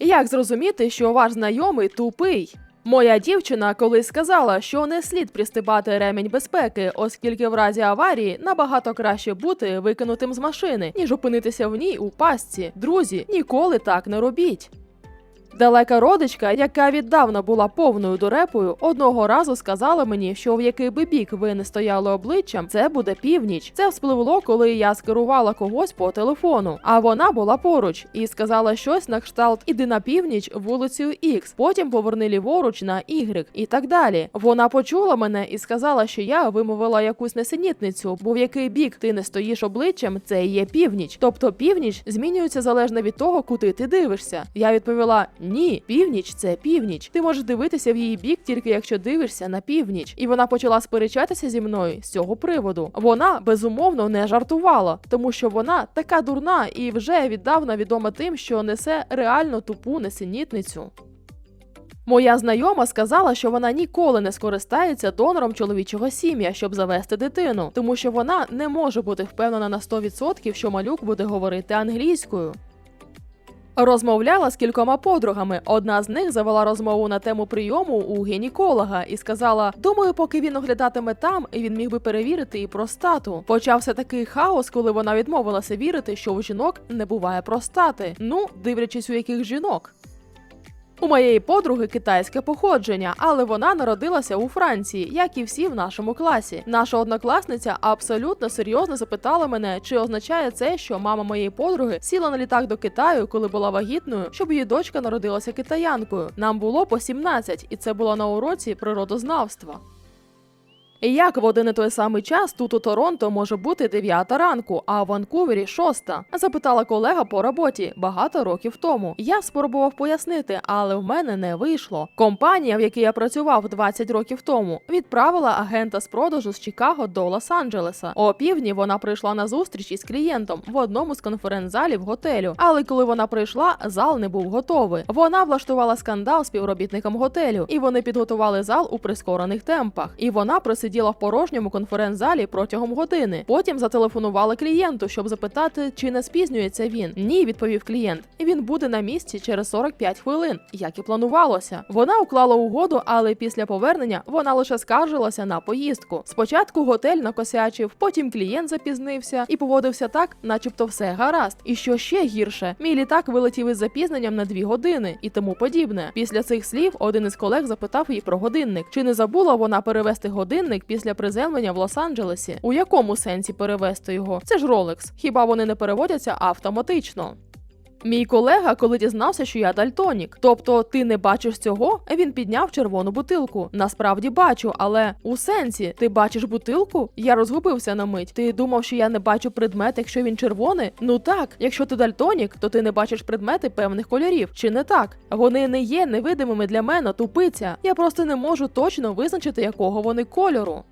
Як зрозуміти, що ваш знайомий тупий? Моя дівчина колись сказала, що не слід пристибати ремінь безпеки, оскільки в разі аварії набагато краще бути викинутим з машини, ніж опинитися в ній у пастці. Друзі, ніколи так не робіть. Далека родичка, яка віддавна була повною дурепою, одного разу сказала мені, що в який би бік ви не стояли обличчям, це буде північ. Це вспливло, коли я скерувала когось по телефону. А вона була поруч і сказала щось на кшталт Іди на північ вулицею X, потім поверни ліворуч на Y і так далі. Вона почула мене і сказала, що я вимовила якусь несенітницю, бо в який бік ти не стоїш обличчям, це є північ. Тобто північ змінюється залежно від того, куди ти дивишся. Я відповіла: ні, північ це північ. Ти можеш дивитися в її бік тільки якщо дивишся на північ. І вона почала сперечатися зі мною з цього приводу. Вона безумовно не жартувала, тому що вона така дурна і вже віддавна відома тим, що несе реально тупу несенітницю. Моя знайома сказала, що вона ніколи не скористається донором чоловічого сім'я, щоб завести дитину, тому що вона не може бути впевнена на 100%, що малюк буде говорити англійською. Розмовляла з кількома подругами. Одна з них завела розмову на тему прийому у гінеколога і сказала: Думаю, поки він оглядатиме там, він міг би перевірити і простату. Почався такий хаос, коли вона відмовилася вірити, що у жінок не буває простати. Ну, дивлячись, у яких жінок. У моєї подруги китайське походження, але вона народилася у Франції, як і всі в нашому класі. Наша однокласниця абсолютно серйозно запитала мене, чи означає це, що мама моєї подруги сіла на літак до Китаю, коли була вагітною, щоб її дочка народилася китаянкою. Нам було по 17, і це було на уроці природознавства. Як в один і той самий час тут у Торонто може бути 9 ранку, а в Ванкувері 6? запитала колега по роботі багато років тому. Я спробував пояснити, але в мене не вийшло. Компанія, в якій я працював 20 років тому, відправила агента з продажу з Чикаго до Лос-Анджелеса. О півдні вона прийшла на зустріч із клієнтом в одному з конференц-залів готелю. Але коли вона прийшла, зал не був готовий. Вона влаштувала скандал співробітникам готелю, і вони підготували зал у прискорених темпах. І вона просиділа в порожньому конференц-залі протягом години. Потім зателефонувала клієнту, щоб запитати, чи не спізнюється він. Ні, відповів клієнт. Він буде на місці через 45 хвилин, як і планувалося. Вона уклала угоду, але після повернення вона лише скаржилася на поїздку. Спочатку готель накосячив, потім клієнт запізнився і поводився так, начебто все гаразд. І що ще гірше, мій літак вилетів із запізненням на дві години і тому подібне. Після цих слів один із колег запитав її про годинник. Чи не забула вона перевести годинник після приземлення в Лос-Анджелесі? У якому сенсі перевести його? Це ж Rolex. Хіба вони не переводяться автоматично? Мій колега, коли дізнався, що я дальтонік, тобто ти не бачиш цього, він підняв червону бутилку. Насправді бачу, але у сенсі ти бачиш бутилку? Я розгубився на мить. Ти думав, що я не бачу предмет, якщо він червоний? Ну так, якщо ти дальтонік, то ти не бачиш предмети певних кольорів. Чи не так? Вони не є невидимими для мене, тупиця. Я просто не можу точно визначити, якого вони кольору.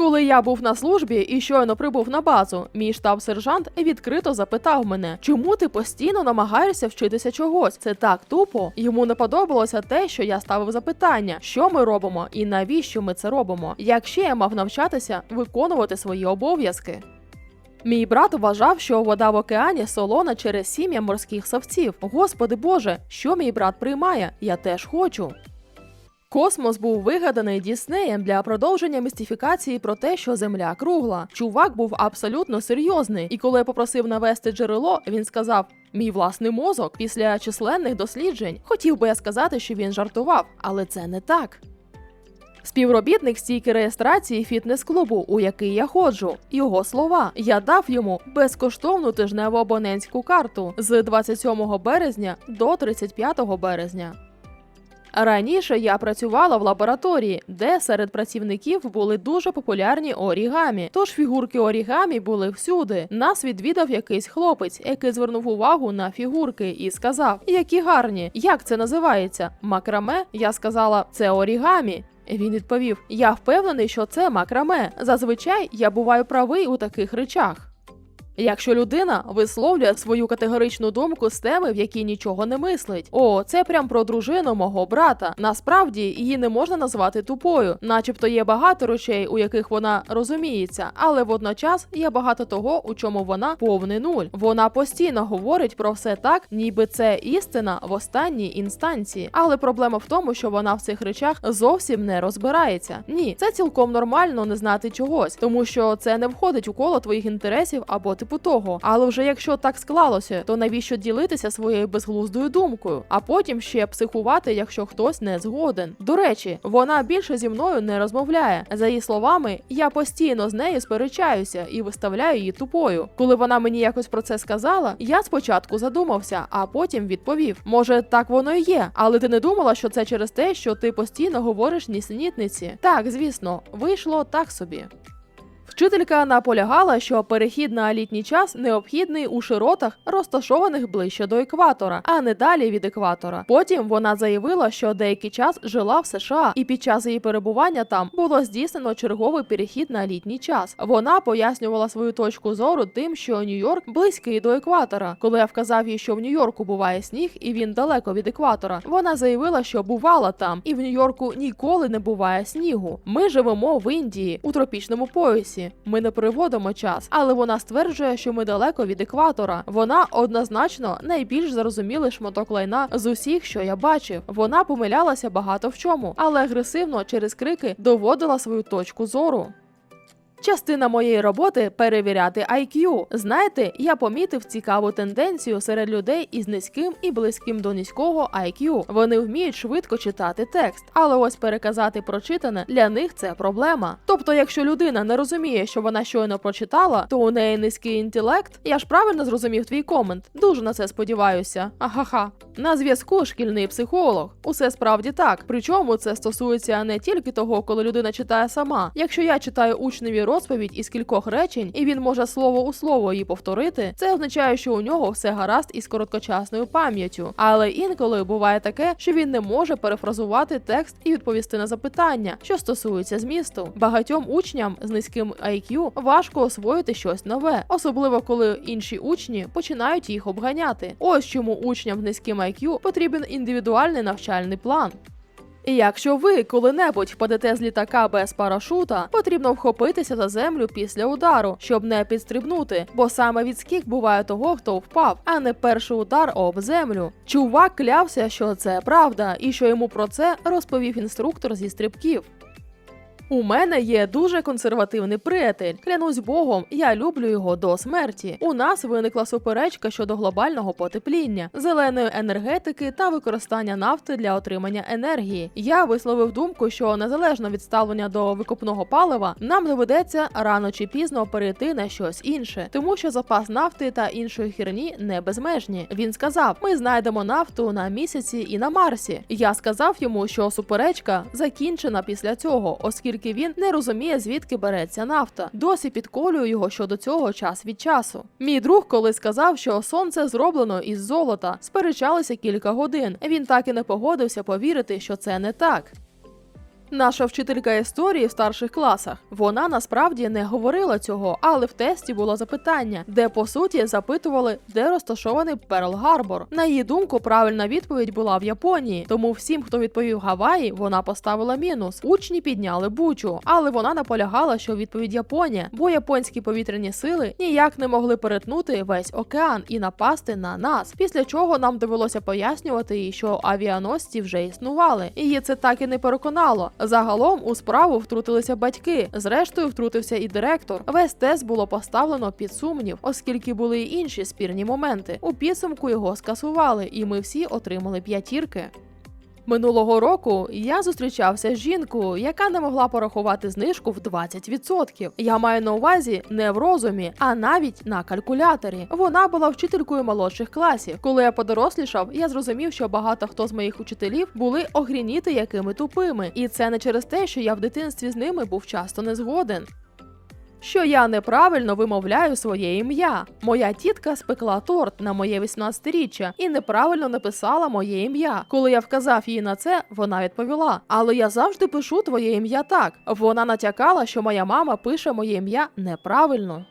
Коли я був на службі і щойно прибув на базу, мій штаб-сержант відкрито запитав мене, чому ти постійно намагаєшся вчитися чогось? Це так тупо. Йому не подобалося те, що я ставив запитання, що ми робимо і навіщо ми це робимо. Як ще я мав навчатися виконувати свої обов'язки? Мій брат вважав, що вода в океані солона через сім'я морських совців. Господи Боже, що мій брат приймає? Я теж хочу. Космос був вигаданий Діснеєм для продовження містифікації про те, що Земля кругла. Чувак був абсолютно серйозний, і коли я попросив навести джерело, він сказав: Мій власний мозок після численних досліджень. Хотів би я сказати, що він жартував, але це не так. Співробітник стійки реєстрації фітнес-клубу, у який я ходжу. Його слова. Я дав йому безкоштовну тижневу абонентську карту з 27 березня до 35 березня. Раніше я працювала в лабораторії, де серед працівників були дуже популярні орігамі. Тож фігурки орігамі були всюди. Нас відвідав якийсь хлопець, який звернув увагу на фігурки і сказав: Які гарні! Як це називається? Макраме? Я сказала, це орігамі. Він відповів: Я впевнений, що це макраме. Зазвичай я буваю правий у таких речах. Якщо людина висловлює свою категоричну думку з теми, в якій нічого не мислить. О, це прям про дружину мого брата. Насправді її не можна назвати тупою, начебто є багато речей, у яких вона розуміється, але водночас є багато того, у чому вона повний нуль. Вона постійно говорить про все так, ніби це істина в останній інстанції. Але проблема в тому, що вона в цих речах зовсім не розбирається. Ні, це цілком нормально не знати чогось, тому що це не входить у коло твоїх інтересів або типу того. Але вже якщо так склалося, то навіщо ділитися своєю безглуздою думкою, а потім ще психувати, якщо хтось не згоден. До речі, вона більше зі мною не розмовляє. За її словами, я постійно з нею сперечаюся і виставляю її тупою. Коли вона мені якось про це сказала, я спочатку задумався, а потім відповів: може, так воно і є, але ти не думала, що це через те, що ти постійно говориш нісенітниці? Так, звісно, вийшло так собі. Вчителька наполягала, що перехід на літній час необхідний у широтах, розташованих ближче до екватора, а не далі від екватора. Потім вона заявила, що деякий час жила в США, і під час її перебування там було здійснено черговий перехід на літній час. Вона пояснювала свою точку зору тим, що Нью-Йорк близький до екватора. Коли я вказав їй, що в Нью-Йорку буває сніг і він далеко від екватора, вона заявила, що бувала там, і в Нью-Йорку ніколи не буває снігу. Ми живемо в Індії у тропічному поясі. Ми не переводимо час, але вона стверджує, що ми далеко від екватора. Вона однозначно найбільш зрозумілий шматок лайна з усіх, що я бачив. Вона помилялася багато в чому, але агресивно через крики доводила свою точку зору. Частина моєї роботи перевіряти IQ. Знаєте, я помітив цікаву тенденцію серед людей із низьким і близьким до низького IQ. Вони вміють швидко читати текст, але ось переказати прочитане для них це проблема. Тобто, якщо людина не розуміє, що вона щойно прочитала, то у неї низький інтелект. Я ж правильно зрозумів твій комент. Дуже на це сподіваюся. Ахаха. На зв'язку шкільний психолог. Усе справді так. Причому це стосується не тільки того, коли людина читає сама. Якщо я читаю учневі розповідь із кількох речень, і він може слово у слово її повторити, це означає, що у нього все гаразд із короткочасною пам'яттю. Але інколи буває таке, що він не може перефразувати текст і відповісти на запитання, що стосується змісту. Багатьом учням з низьким IQ важко освоїти щось нове, особливо коли інші учні починають їх обганяти. Ось чому учням з низьким IQ потрібен індивідуальний навчальний план. І якщо ви коли-небудь впадете з літака без парашута, потрібно вхопитися за землю після удару, щоб не підстрибнути, бо саме відскік буває того, хто впав, а не перший удар об землю. Чувак клявся, що це правда, і що йому про це розповів інструктор зі стрибків. У мене є дуже консервативний приятель. Клянусь Богом, я люблю його до смерті. У нас виникла суперечка щодо глобального потепління, зеленої енергетики та використання нафти для отримання енергії. Я висловив думку, що незалежно від ставлення до викопного палива, нам доведеться рано чи пізно перейти на щось інше, тому що запас нафти та іншої херні не безмежні. Він сказав: ми знайдемо нафту на місяці і на Марсі. Я сказав йому, що суперечка закінчена після цього, оскільки він не розуміє, звідки береться нафта. Досі підколюю його щодо цього час від часу. Мій друг коли сказав, що сонце зроблено із золота, сперечалися кілька годин. Він так і не погодився повірити, що це не так. Наша вчителька історії в старших класах. Вона насправді не говорила цього, але в тесті було запитання, де по суті запитували, де розташований Перл Гарбор. На її думку, правильна відповідь була в Японії. Тому всім, хто відповів Гаваї, вона поставила мінус. Учні підняли бучу, але вона наполягала, що відповідь Японія, бо японські повітряні сили ніяк не могли перетнути весь океан і напасти на нас. Після чого нам довелося пояснювати їй, що авіаносці вже існували. Її це так і не переконало. Загалом у справу втрутилися батьки. Зрештою, втрутився і директор. Весь тест було поставлено під сумнів, оскільки були й інші спірні моменти. У підсумку його скасували, і ми всі отримали п'ятірки. Минулого року я зустрічався з жінкою, яка не могла порахувати знижку в 20%. Я маю на увазі не в розумі, а навіть на калькуляторі. Вона була вчителькою молодших класів. Коли я подорослішав, я зрозумів, що багато хто з моїх учителів були огрініти якими тупими, і це не через те, що я в дитинстві з ними був часто не згоден що я неправильно вимовляю своє ім'я. Моя тітка спекла торт на моє 18-річчя і неправильно написала моє ім'я. Коли я вказав їй на це, вона відповіла: Але я завжди пишу твоє ім'я так. Вона натякала, що моя мама пише моє ім'я неправильно.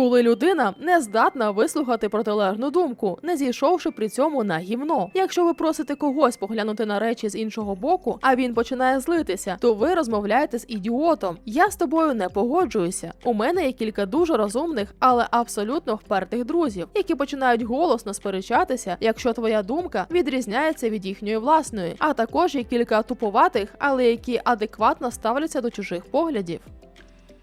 Коли людина не здатна вислухати протилежну думку, не зійшовши при цьому на гівно. Якщо ви просите когось поглянути на речі з іншого боку, а він починає злитися, то ви розмовляєте з ідіотом. Я з тобою не погоджуюся. У мене є кілька дуже розумних, але абсолютно впертих друзів, які починають голосно сперечатися, якщо твоя думка відрізняється від їхньої власної. А також є кілька туповатих, але які адекватно ставляться до чужих поглядів.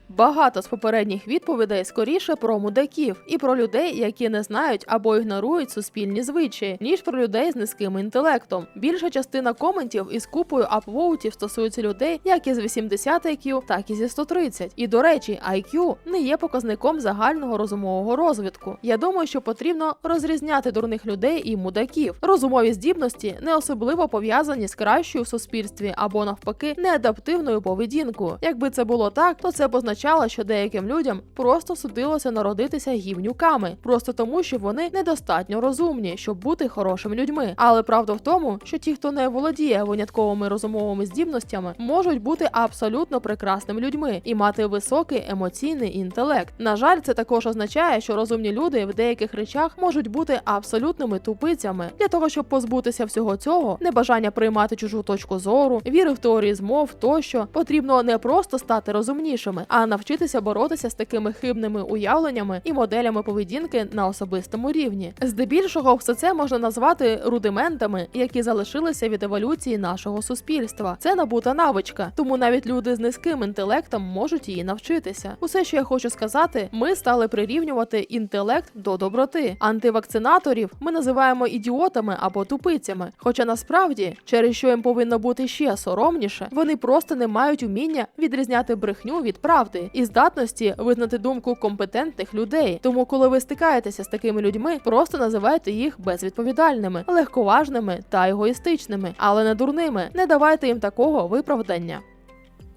Багато з попередніх відповідей скоріше про мудаків і про людей, які не знають або ігнорують суспільні звичаї, ніж про людей з низьким інтелектом. Більша частина коментів із купою апвоутів стосується людей як із 80 IQ, так і зі 130. І до речі, IQ не є показником загального розумового розвитку. Я думаю, що потрібно розрізняти дурних людей і мудаків. Розумові здібності не особливо пов'язані з кращою в суспільстві або навпаки неадаптивною поведінкою. Якби це було так, то це б означало, що деяким людям просто судилося народитися гівнюками, просто тому, що вони недостатньо розумні, щоб бути хорошими людьми. Але правда в тому, що ті, хто не володіє винятковими розумовими здібностями, можуть бути абсолютно прекрасними людьми і мати високий емоційний інтелект. На жаль, це також означає, що розумні люди в деяких речах можуть бути абсолютними тупицями. Для того щоб позбутися всього цього, небажання приймати чужу точку зору, віри в теорії змов тощо потрібно не просто стати розумнішими, а навчитися боротися з такими хибними уявленнями і моделями поведінки на особистому рівні. Здебільшого, все це можна назвати рудиментами, які залишилися від еволюції нашого суспільства. Це набута навичка, тому навіть люди з низьким інтелектом можуть її навчитися. Усе, що я хочу сказати, ми стали прирівнювати інтелект до доброти. Антивакцинаторів ми називаємо ідіотами або тупицями. Хоча насправді, через що їм повинно бути ще соромніше, вони просто не мають уміння відрізняти брехню від правди і здатності визнати думку компетентних людей. Тому, коли ви стикаєтеся з такими людьми, просто називайте їх безвідповідальними, легковажними та егоїстичними, але не дурними. Не давайте їм такого виправдання.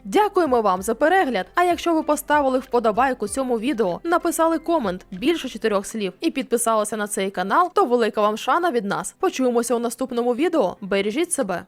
Дякуємо вам за перегляд. А якщо ви поставили вподобайку цьому відео, написали комент більше чотирьох слів і підписалися на цей канал, то велика вам шана від нас. Почуємося у наступному відео. Бережіть себе.